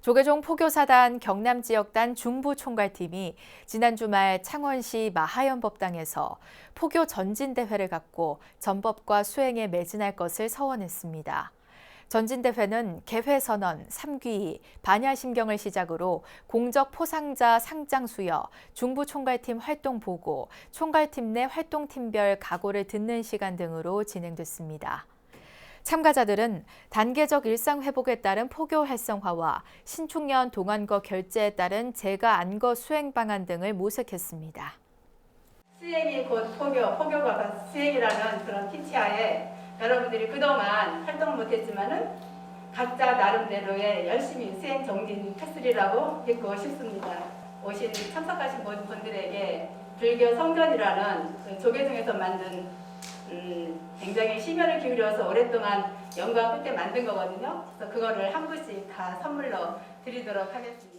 조계종 포교사단 경남 지역단 중부 총괄팀이 지난 주말 창원시 마하연법당에서 포교 전진대회를 갖고 전법과 수행에 매진할 것을 서원했습니다. 전진대회는 개회선언, 삼귀, 반야심경을 시작으로 공적 포상자 상장 수여, 중부 총괄팀 활동 보고, 총괄팀 내 활동팀별 각오를 듣는 시간 등으로 진행됐습니다. 참가자들은 단계적 일상 회복에 따른 포교 활성화와 신축년 동안거 결제에 따른 재가 안거 수행 방안 등을 모색했습니다. 수행이 곧 포교, 포교가 수행이라는 그런 키치하에 여러분들이 그동안 활동 못했지만은 각자 나름대로의 열심히 수행 정진했으리라고 믿고 싶습니다. 오신 참석하신 모든 분들에게 불교 성전이라는 그 조계종에서 만든 기울여서 오랫동안 영광 끝에 만든 거거든요. 그래서 그거를 한 분씩 다 선물로 드리도록 하겠습니다.